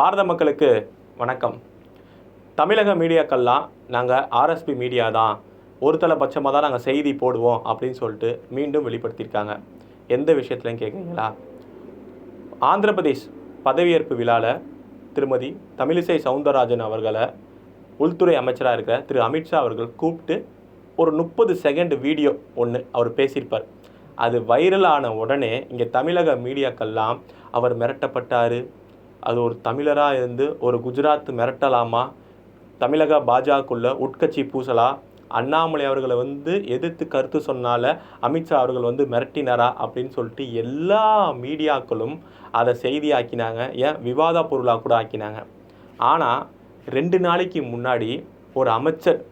பாரத மக்களுக்கு வணக்கம். தமிழக மீடியாக்கள்லாம் நாங்கள் ஆர்எஸ்பி மீடியா தான் ஒரு தலைபட்சமாக தான் நாங்கள் செய்தி போடுவோம் அப்படின்னு சொல்லிட்டு மீண்டும் வெளிப்படுத்தியிருக்காங்க. எந்த விஷயத்துலையும் கேட்குறீங்களா ஆந்திர பிரதேஷ் பதவியேற்பு விழாவில் திருமதி தமிழிசை சவுந்தரராஜன் அவர்களை உள்துறை அமைச்சராக இருக்கிற திரு அமித்ஷா அவர்கள் கூப்பிட்டு ஒரு முப்பது செகண்ட் வீடியோ ஒன்று அவர் பேசியிருப்பார். அது வைரலான உடனே இங்கே தமிழக மீடியாக்கள்லாம் அவர் மிரட்டப்பட்டார் அது ஒரு தமிழராக இருந்து ஒரு குஜராத் மிரட்டலாமா? தமிழக பாஜகக்குள்ள உட்கட்சி பூசலா? அண்ணாமலை அவர்களை வந்து எதிர்த்து கருத்து சொன்னால அமித்ஷா அவர்கள் வந்து மிரட்டினாரா? அப்படின்னு சொல்லிட்டு எல்லா மீடியாக்களும் அதை செய்தியாக்கினாங்க. ஏன்? விவாத பொருளாக கூட ஆக்கினாங்க. ஆனால் ரெண்டு நாளைக்கு முன்னாடி ஒரு அமைச்சர்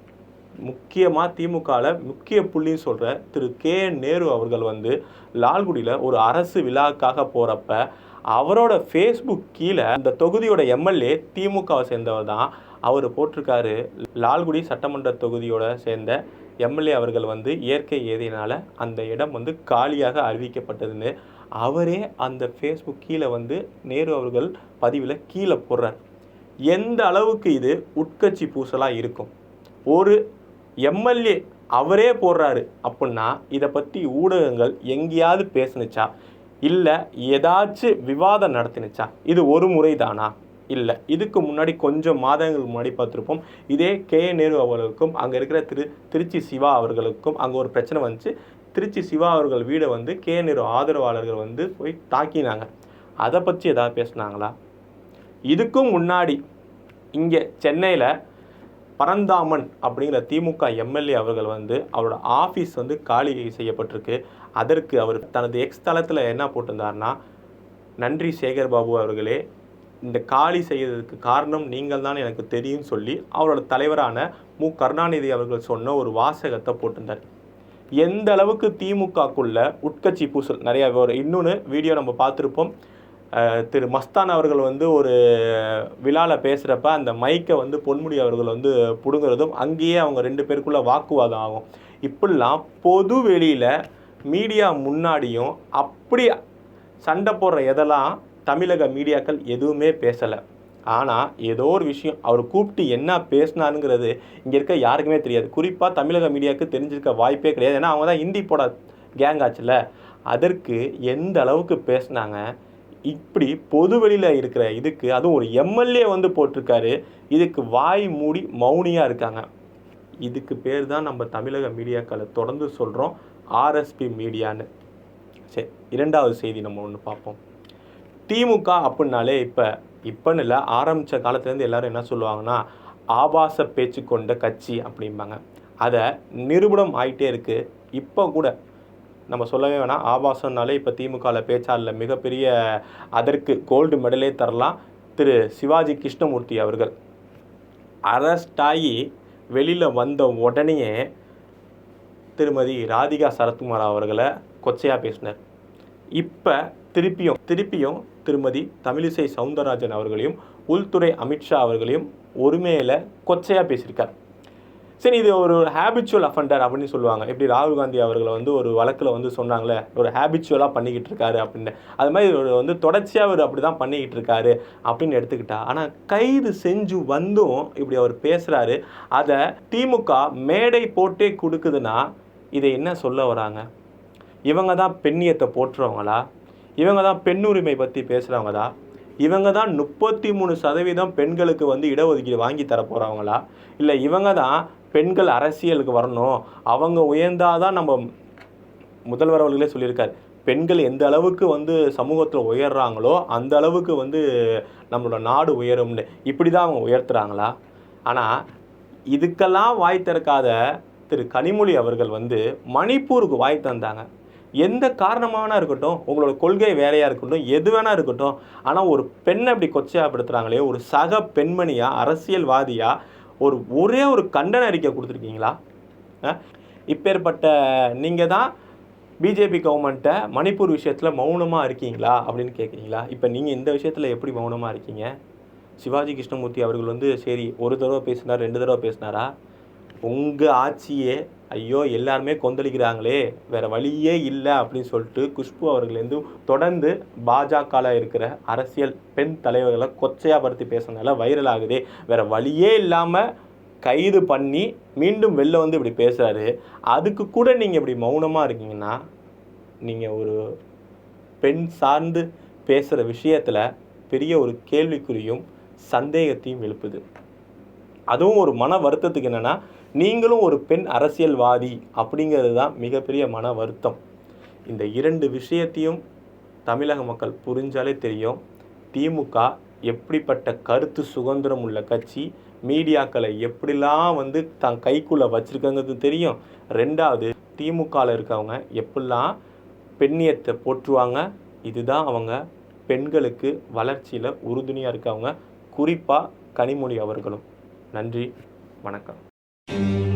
முக்கியமாக திமுகவில் முக்கிய புள்ளின்னு சொல்கிற திரு கே நேரு அவர்கள் வந்து லால்குடியில் ஒரு அரசு விழாக்காக போகிறப்ப அவரோட ஃபேஸ்புக் கீழே இந்த தொகுதியோட எம்எல்ஏ திமுகவை சேர்ந்தவர் தான். அவர் போட்டிருக்காரு. லால்குடி சட்டமன்ற தொகுதியோட சேர்ந்த எம்எல்ஏ அவர்கள் வந்து இயற்கை ஏதினால அந்த இடம் வந்து காலியாக அறிவிக்கப்பட்டதுன்னு அவரே அந்த ஃபேஸ்புக் கீழே வந்து நேரு அவர்கள் பதிவில் கீழே போடுறார். எந்த அளவுக்கு இது உட்கட்சி பூசலாக இருக்கும்? ஒரு எம்எல்ஏ அவரே போடுறாரு அப்படின்னா இதை பற்றி ஊடகங்கள் எங்கேயாவது பேசுனுச்சா? இல்லை ஏதாச்சும் விவாதம் நடத்தினுச்சா? இது ஒரு முறை தானா இல்லை. இதுக்கு முன்னாடி கொஞ்சம் மாதங்கள் முன்னாடி பார்த்துருப்போம். இதே கே. நேரு அவர்களுக்கும் அங்கே இருக்கிற திரு திருச்சி சிவா அவர்களுக்கும் அங்கே ஒரு பிரச்சனை வந்துச்சு. திருச்சி சிவா அவர்கள் வீடை வந்து கே. நேரு ஆதரவாளர்கள் வந்து போய் தாக்கினாங்க. அதை பற்றி ஏதாவது பேசுனாங்களா? இதுக்கும் முன்னாடி இங்கே சென்னையில் பரந்தாமன் அப்படிங்கிற திமுக எம்எல்ஏ அவர்கள் வந்து அவரோட ஆஃபீஸ் வந்து காலி செய்யப்பட்டிருக்கு. அதற்கு அவர் தனது எக்ஸ் தளத்தில் என்ன போட்டிருந்தாருன்னா நன்றி சேகர் பாபு அவர்களே இந்த காலி செய்ததுக்கு காரணம் நீங்கள் தான் எனக்கு தெரியும்னு சொல்லி அவரோட தலைவரான மு. கருணாநிதி அவர்கள் சொன்ன ஒரு வாசகத்தை போட்டிருந்தார். எந்த அளவுக்கு திமுகக்குள்ள உட்கட்சி பூசல் நிறைய ஒரு இன்னொன்று வீடியோ நம்ம பார்த்துருப்போம். திரு மஸ்தான் அவர்கள் வந்து ஒரு விழாவில் பேசுகிறப்ப அந்த மைக்கை வந்து பொன்முடி அவர்கள் வந்து பிடுங்குறதும் அங்கேயே அவங்க ரெண்டு பேருக்குள்ள வாக்குவாதம் ஆகும். இப்படிலாம் பொது வெளியில் மீடியா முன்னாடியும் அப்படி சண்டை போடுற எதெல்லாம் தமிழக மீடியாக்கள் எதுவுமே பேசலை. ஆனால் ஏதோ ஒரு விஷயம் அவர் கூப்பிட்டு என்ன பேசினாருங்கிறது இங்கே இருக்க யாருக்குமே தெரியாது. குறிப்பாக தமிழக மீடியாவுக்கு தெரிஞ்சிருக்க வாய்ப்பே கிடையாது. ஏன்னா அவங்க தான் ஹிந்தி போட கேங் ஆச்சுல. அதற்கு எந்த அளவுக்கு பேசினாங்க? இப்படி பொதுவெளியில் இருக்கிற இதுக்கு அதுவும் ஒரு எம்எல்ஏ வந்து போட்டிருக்காரு. இதுக்கு வாய் மூடி மௌனியாக இருக்காங்க. இதுக்கு பேர் தான் நம்ம தமிழக மீடியாக்களை தொடர்ந்து சொல்கிறோம் ஆர்எஸ்பி மீடியான்னு. சரி இரண்டாவது செய்தி நம்ம ஒன்று பார்ப்போம். திமுக அப்படின்னாலே இப்போ இப்போன்னு இல்லை ஆரம்பித்த காலத்துலேருந்து எல்லாரும் என்ன சொல்லுவாங்கன்னா ஆபாச பேச்சு கொண்ட கட்சி அப்படிம்பாங்க. அதை நிரூபணம் ஆகிட்டே இருக்குது இப்போ கூட நம்ம சொல்லவே வேணாம். ஆபாசம்னாலே இப்போ திமுகவில் பேச்சாளரில் மிகப்பெரிய அதற்கு கோல்டு மெடலே தரலாம் திரு சிவாஜி கிருஷ்ணமூர்த்தி அவர்கள். அரெஸ்ட் ஆகி வெளியில் வந்த உடனேயே திருமதி ராதிகா சரத்குமார் அவர்களை கொச்சையாக பேசினார். இப்போ திருப்பியும் திருப்பியும் திருமதி தமிழிசை சவுந்தரராஜன் அவர்களையும் உள்துறை அமித்ஷா அவர்களையும் ஒருமையில் கொச்சையாக பேசியிருக்கார். சரி இது ஒரு ஹேபிச்சுவல் அஃபண்டர் அப்படின்னு சொல்லுவாங்க. எப்படி ராகுல் காந்தி அவர்களை வந்து ஒரு வழக்கில் வந்து சொன்னாங்களே ஒரு ஹேபிச்சுவலாக பண்ணிக்கிட்டு இருக்காரு அப்படின்னு. அது மாதிரி ஒரு வந்து தொடர்ச்சியாக அவர் அப்படி தான் பண்ணிக்கிட்டு இருக்காரு அப்படின்னு எடுத்துக்கிட்டா ஆனால் கைது செஞ்சு வந்தும் இப்படி அவர் பேசுகிறாரு அதை திமுக மேடை போட்டே கொடுக்குதுன்னா இதை என்ன சொல்ல வராங்க? இவங்க தான் பெண்ணியத்தை போற்றுறவங்களா? இவங்க தான் பெண்ணுரிமை பற்றி பேசுகிறவங்களா இவங்க தான் முப்பத்தி மூணு சதவீதம் பெண்களுக்கு வந்து இடஒதுக்கீடு வாங்கி தர போகிறவங்களா இல்லை இவங்க தான் பெண்கள் அரசியலுக்கு வரணும். அவங்க உயர்ந்தாதான் நம்ம முதல்வர் அவர்களே சொல்லியிருக்காரு. பெண்கள் எந்த அளவுக்கு வந்து சமூகத்தில் உயர்றாங்களோ அந்த அளவுக்கு வந்து நம்மளோட நாடு உயரும்னு. இப்படி தான் அவங்க உயர்த்துறாங்களா? ஆனால் இதுக்கெல்லாம் வாய் திறக்காத திரு கனிமொழி அவர்கள் வந்து மணிப்பூருக்கு வாய் தந்தாங்க. எந்த காரணமான இருக்கட்டும் உங்களோட கொள்கை வேறையாக இருக்கட்டும் எது வேணா இருக்கட்டும் ஆனால் ஒரு பெண்ணை அப்படி கொச்சையாகப்படுத்துகிறாங்களே ஒரு சக பெண்மணியாக அரசியல்வாதியாக ஒரு ஒரே ஒரு கண்டன அறிக்கை கொடுத்துருக்கீங்களா? இப்பேற்பட்ட நீங்கள் தான் பிஜேபி கவர்மெண்ட்டை மணிப்பூர் விஷயத்தில் மௌனமாக இருக்கீங்களா அப்படின்னு கேட்குறீங்களா இப்போ நீங்கள் இந்த விஷயத்தில் எப்படி மௌனமாக இருக்கீங்க? சிவாஜி கிருஷ்ணமூர்த்தி அவர்கள் வந்து சரி ஒரு தடவை பேசினார் ரெண்டு தடவை பேசினாரா? உங்கள் ஆட்சியே ஐயோ எல்லாருமே கொந்தளிக்கிறாங்களே வேறு வழியே இல்லை அப்படின்னு சொல்லிட்டு குஷ்பு அவர்களேருந்து தொடர்ந்து பாஜகவில் இருக்கிற அரசியல் பெண் தலைவர்களை கொச்சையாக படுத்தி பேசுனதால வைரல் ஆகுதே. வேறு வழியே இல்லாமல் கைது பண்ணி மீண்டும் வெளில வந்து இப்படி பேசுகிறாரு அதுக்கு கூட நீங்கள் இப்படி மௌனமாக இருக்கீங்கன்னா நீங்கள் ஒரு பெண் சார்ந்து பேசுகிற விஷயத்தில் பெரிய ஒரு கேள்விக்குறியும் சந்தேகத்தையும் எழுப்புது. அதுவும் ஒரு மன வருத்தத்துக்கு என்னென்னா நீங்களும் ஒரு பெண் அரசியல்வாதி அப்படிங்கிறது தான் மிகப்பெரிய மன வருத்தம். இந்த இரண்டு விஷயத்தையும் தமிழக மக்கள் புரிஞ்சாலே தெரியும். திமுக எப்படிப்பட்ட கருத்து சுதந்திரம் உள்ள கட்சி மீடியாக்களை எப்படிலாம் வந்து தன் கைக்குள்ளே வச்சுருக்கங்கிறது தெரியும். ரெண்டாவது திமுகவில் இருக்கவங்க எப்படிலாம் பெண்ணியத்தை போற்றுவாங்க இதுதான் அவங்க பெண்களுக்கு வளர்ச்சியில் உறுதுணையாக இருக்கவங்க குறிப்பாக கனிமொழி அவர்களும். நன்றி வணக்கம். Thank you.